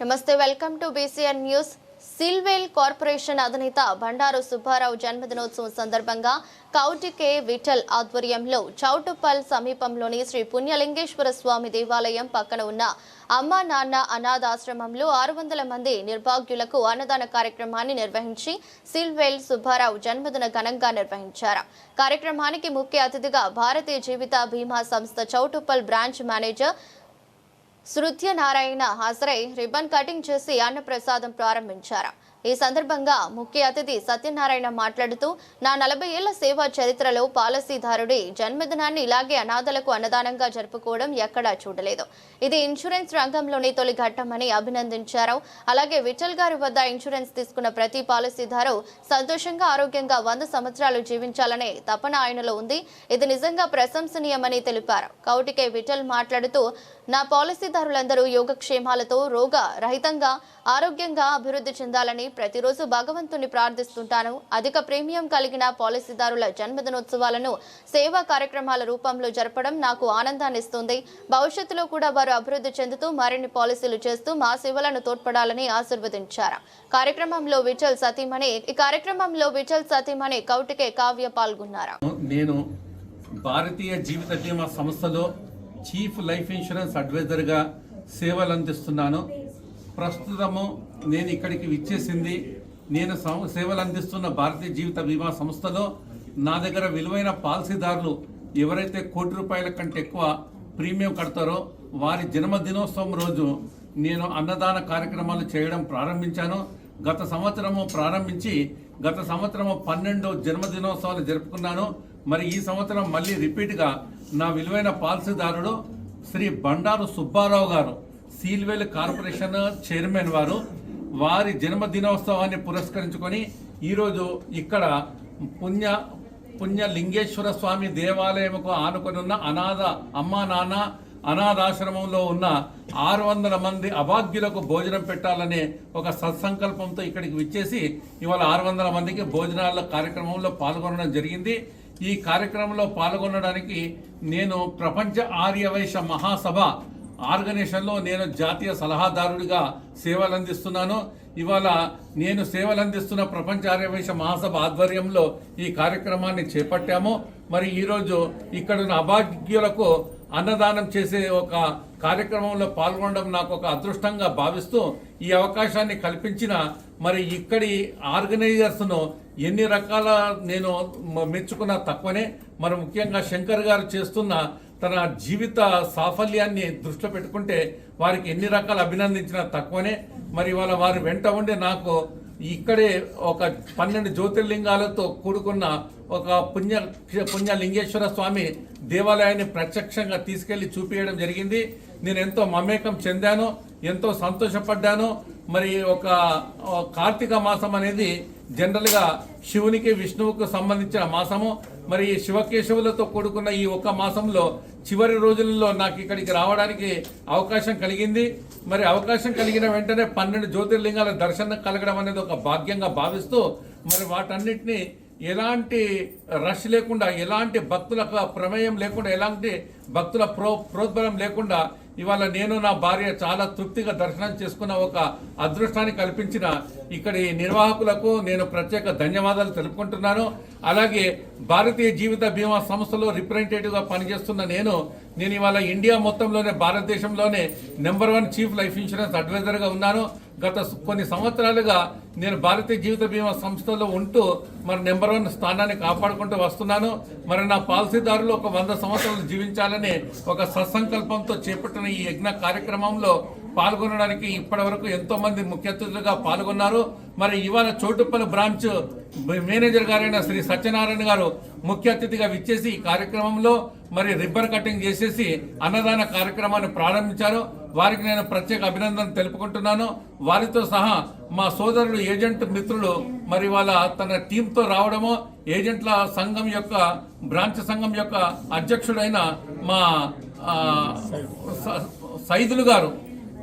నమస్తే welcome to BCN news. సిల్వేల్ corporation అధినేత బండారు సుబ్బారావు జన్మదినోత్సవం సందర్భంగా కౌటికే విఠల్ ఆధ్వర్యంలో చౌటుపల్ సమీపంలోని శ్రీ పుణ్యలింగేశ్వర స్వామి దేవాలయం పక్కన ఉన్న అమ్మా నాన్న అనాథాశ్రమంలో ఆరు వందల మంది నిర్భాగ్యులకు అన్నదాన కార్యక్రమాన్ని నిర్వహించి సిల్వేల్ సుబ్బారావు జన్మదిన ఘనంగా నిర్వహించారు. కార్యక్రమానికి ముఖ్య అతిథిగా భారతీయ జీవిత బీమా సంస్థ చౌటుపల్ బ్రాంచ్ మేనేజర్ శృత్య నారాయణ హాజరై రిబన్ కటింగ్ చేసి అన్నప్రసాదం ప్రారంభించారు. ఈ సందర్భంగా ముఖ్య అతిథి సత్యనారాయణ మాట్లాడుతూ నా నలభై ఏళ్ళ సేవా చరిత్రలో పాలసీదారుడి జన్మదినాన్ని ఇలాగే అనాథలకు అన్నదానంగా జరుపుకోవడం ఎక్కడా చూడలేదు. ఇది ఇన్సూరెన్స్ రంగంలోని తొలి ఘట్టమని అభినందించారు. అలాగే విఠల్ గారి వద్ద ఇన్సూరెన్స్ తీసుకున్న ప్రతి పాలసీదారు సంతోషంగా ఆరోగ్యంగా వంద సంవత్సరాలు జీవించాలనే తపన ఆయనలో ఉంది. ఇది నిజంగా ప్రశంసనీయమని తెలిపారు. కౌటికే విఠల్ మాట్లాడుతూ నా పాలసీదారులందరూ యోగక్షేమాలతో రోగ రహితంగా ఆరోగ్యంగా అభివృద్ధి చెందాలని ప్రతిరోజు భగవంతుని ప్రార్థిస్తుంటాను. అధిక ప్రీమియం కలిగిన పాలసీదారుల జన్మదినోత్సవాలను సేవా కార్యక్రమాల రూపంలో జరపడం నాకు ఆనందాన్ని ఇస్తుంది భవిష్యత్తులో కూడా వారు అభివృద్ధి చెందుతూ మరిన్ని పాలసీలు చేస్తూ మా సేవలను తోడ్పడాలని ఆశీర్వదించారు. కార్యక్రమంలో విచల్ సతీమణి ఈ కార్యక్రమంలో విచల్ సతీమణి కౌటికే కావ్య పాల్గొన్నారు. నేను భారతీయ జీవిత బీమా సంస్థలో చీఫ్ లైఫ్ ఇన్సూరెన్స్ అడ్వైజర్గా సేవలు అందిస్తున్నాను ప్రస్తుతము నేను ఇక్కడికి విచ్చేసింది. నేను సం- సేవలు అందిస్తున్న భారతీయ జీవిత బీమా సంస్థలో నా దగ్గర విలువైన పాలసీదారులు ఎవరైతే కోటి రూపాయల కంటే ఎక్కువ ప్రీమియం కడతారో వారి జన్మదినోత్సవం రోజు నేను అన్నదాన కార్యక్రమాలు చేయడం ప్రారంభించాను. గత సంవత్సరము ప్రారంభించి గత సంవత్సరము పన్నెండు జన్మదినోత్సవాలు జరుపుకున్నాను. మరి ఈ సంవత్సరం మళ్ళీ రిపీట్గా నా విలువైన పాలసీదారుడు శ్రీ బండారు సుబ్బారావు గారు సీల్వేల్ కార్పొరేషన్ చైర్మన్ వారు వారి జన్మదినోత్సవాన్ని పురస్కరించుకొని ఈరోజు ఇక్కడ పుణ్య పుణ్య లింగేశ్వర స్వామి దేవాలయముకు ఆనుకొని ఉన్న అనాథ అమ్మా నాన్న అనాథాశ్రమంలో ఉన్న ఆరు వందల మంది అభాగ్యులకు భోజనం పెట్టాలనే ఒక సత్సంకల్పంతో ఇక్కడికి విచ్చేసి ఇవాళ ఆరు వందల మందికి భోజనాల కార్యక్రమంలో పాల్గొనడం జరిగింది. ఈ కార్యక్రమంలో పాల్గొనడానికి నేను ప్రపంచ ఆర్యవైశ్య మహాసభ ఆర్గనైజేషన్లో నేను జాతీయ సలహాదారుడిగా సేవలు అందిస్తున్నాను ఇవాళ నేను సేవలు అందిస్తున్న ప్రపంచ ఆర్యవేశ మహాసభ ఆధ్వర్యంలో ఈ కార్యక్రమాన్ని చేపట్టాము. మరి ఈరోజు ఇక్కడున్న అభాగ్యులకు అన్నదానం చేసే ఒక కార్యక్రమంలో పాల్గొనడం నాకు ఒక అదృష్టంగా భావిస్తూ ఈ అవకాశాన్ని కల్పించిన మరి ఇక్కడి ఆర్గనైజర్స్ను ఎన్ని రకాల నేను మెచ్చుకున్న తక్కువనే. మరి ముఖ్యంగా శంకర్ గారు చేస్తున్న తన జీవిత సాఫల్యాన్ని దృష్టిలో పెట్టుకుంటే వారికి ఎన్ని రకాలు అభినందించినా తక్కువనే. మరి వాళ్ళ వారి వెంట ఉండే నాకు ఇక్కడే ఒక పన్నెండు జ్యోతిర్లింగాలతో కూడుకున్న ఒక పుణ్య పుణ్య లింగేశ్వర స్వామి దేవాలయాన్ని ప్రత్యక్షంగా తీసుకెళ్ళి చూపించడం జరిగింది. నేను ఎంతో మమేకం చెందాను ఎంతో సంతోషపడ్డాను. మరి ఒక కార్తీక మాసం అనేది జనరల్గా శివునికి విష్ణువుకు సంబంధించిన మాసము. మరి ఈ శివకేశవులతో కూడుకున్న ఈ ఒక్క మాసంలో చివరి రోజులలో నాకు ఇక్కడికి రావడానికి అవకాశం కలిగింది. మరి అవకాశం కలిగిన వెంటనే పన్నెండు జ్యోతిర్లింగాల దర్శనం కలగడం అనేది ఒక భాగ్యంగా భావిస్తూ మరి వాటన్నిటిని ఎలాంటి రష్ లేకుండా ఎలాంటి భక్తుల ప్రమేయం లేకుండా ఎలాంటి భక్తుల ప్రో ప్రోద్బలం లేకుండా ఇవాళ నేను నా భార్య చాలా తృప్తిగా దర్శనం చేసుకున్న ఒక అదృష్టాన్ని కల్పించిన ఇక్కడి నిర్వాహకులకు నేను ప్రత్యేక ధన్యవాదాలు తెలుపుకుంటున్నాను. అలాగే భారతీయ జీవిత బీమా సంస్థలో రిప్రజెంటేటివ్గా పనిచేస్తున్న నేను నేను ఇవాళ ఇండియా మొత్తంలోనే భారతదేశంలోనే number one chief life insurance అడ్వైజర్గా ఉన్నాను. గత కొన్ని సంవత్సరాలుగా నేను భారతీయ జీవిత బీమా సంస్థలో ఉంటూ మరి నెంబర్ వన్ స్థానాన్ని కాపాడుకుంటూ వస్తున్నాను. మరి నా పాలసీదారులు ఒక వంద సంవత్సరాలు జీవించాలని ఒక సత్సంకల్పంతో చేపట్టిన ఈ యజ్ఞ కార్యక్రమంలో పాల్గొనడానికి ఇప్పటి వరకు ఎంతో మంది ముఖ్య అతిథులుగా పాల్గొన్నారు. మరి ఇవాళ చోటుప్పల్ బ్రాంచ్ మేనేజర్ గారైన శ్రీ సత్యనారాయణ గారు ముఖ్య అతిథిగా విచ్చేసి ఈ కార్యక్రమంలో మరి రిబ్బర్ కటింగ్ చేసేసి అన్నదాన కార్యక్రమాన్ని ప్రారంభించారు. వారికి నేను ప్రత్యేక అభినందన తెలుపుకుంటున్నాను. వారితో సహా మా సోదరుడు ఏజెంట్ మిత్రులు మరి వాళ్ళ తన టీంతో రావడము ఏజెంట్ల సంఘం యొక్క బ్రాంచ్ సంఘం యొక్క అధ్యక్షుడైన మా సైదులు గారు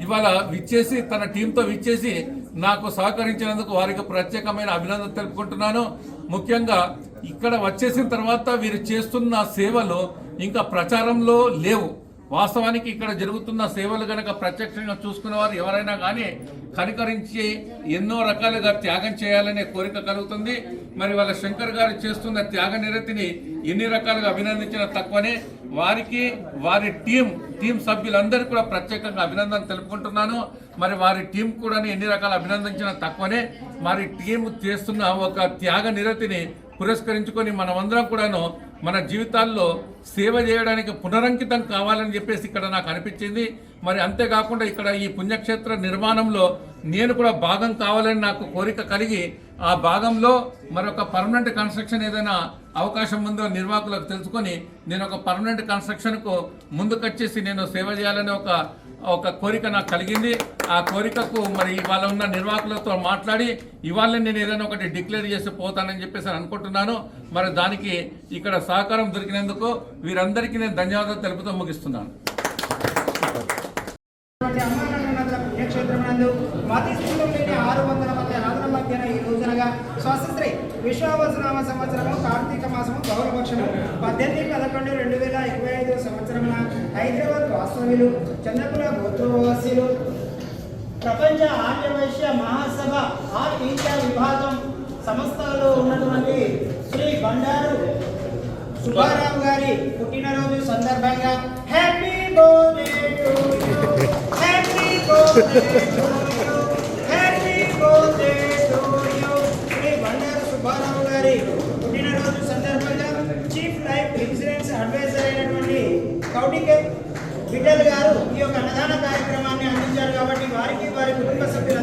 ఇవాళ విచ్చేసి తన టీంతో విచ్చేసి నాకు సహకరించినందుకు వారికి ప్రత్యేకమైన అభినందన తెలుపుకుంటున్నాను. ముఖ్యంగా ఇక్కడ వచ్చేసిన తర్వాత వీరు చేస్తున్న సేవలు ఇంకా ప్రచారంలో లేవు. వాస్తవానికి ఇక్కడ జరుగుతున్న సేవలు గనక ప్రత్యక్షంగా చూసుకున్న వారు ఎవరైనా కానీ కనికరించి ఎన్నో రకాలుగా త్యాగం చేయాలనే కోరిక కలుగుతుంది. మరి వాళ్ళ శంకర్ గారు చేస్తున్న త్యాగ నిరతిని ఎన్ని రకాలుగా అభినందించిన తక్కువనే. వారికి వారి టీం టీం సభ్యులందరికీ కూడా ప్రత్యేకంగా అభినందన తెలుపుకుంటున్నాను. మరి వారి టీం కూడా ఎన్ని రకాల అభినందించిన తక్కువనే. మరి టీం చేస్తున్న ఒక త్యాగ నిరతిని పురస్కరించుకొని మనమందరం కూడాను మన జీవితాల్లో సేవ చేయడానికి పునరంకితం కావాలని చెప్పేసి ఇక్కడ నాకు అనిపించింది. మరి అంతేకాకుండా ఇక్కడ ఈ పుణ్యక్షేత్ర నిర్మాణంలో నేను కూడా భాగం కావాలని నాకు కోరిక కలిగి ఆ భాగంలో మరొక పర్మనెంట్ కన్స్ట్రక్షన్ ఏదైనా అవకాశం ఉందో నిర్వాహకులకు తెలుసుకొని నేను ఒక పర్మనెంట్ కన్స్ట్రక్షన్కు ముందుకొచ్చేసి నేను సేవ చేయాలని ఒక ఒక కోరిక నాకు కలిగింది. ఆ కోరికకు మరి ఇవాళ ఉన్న నిర్వాహకులతో మాట్లాడి ఇవాళ నేను ఏదైనా ఒకటి డిక్లేర్ చేసి పోతానని చెప్పేసి అనుకుంటున్నాను. మరి దానికి ఇక్కడ సహకారం దొరికినందుకు వీరందరికీ నేను ధన్యవాదాలు తెలుపుతూ ముగిస్తున్నాను. అటువంటి ఆరు వందల విశ్వావసనామ సంవత్సరము కార్తీక మాసము గౌరవపక్షము పద్దెనిమిది పదకొండు రెండు వేల ఇరవై ఐదు హైదరాబాద్ వాస్తవ్యులు చంద్రపుర గోత్రవాసీలు. ప్రపంచ ఆర్యవైశ్య మహాసభ ఆ టీచా విభాగం సంస్థలో ఉన్నటువంటి శ్రీ బండారు సుబ్బారావు గారి పుట్టినరోజు సందర్భంగా happy birthday to you. Happy birthday to బిడ్డలు గారు ఈ యొక్క అన్నదాన కార్యక్రమాన్ని అందించారు కాబట్టి వారికి వారి కుటుంబ సభ్యులు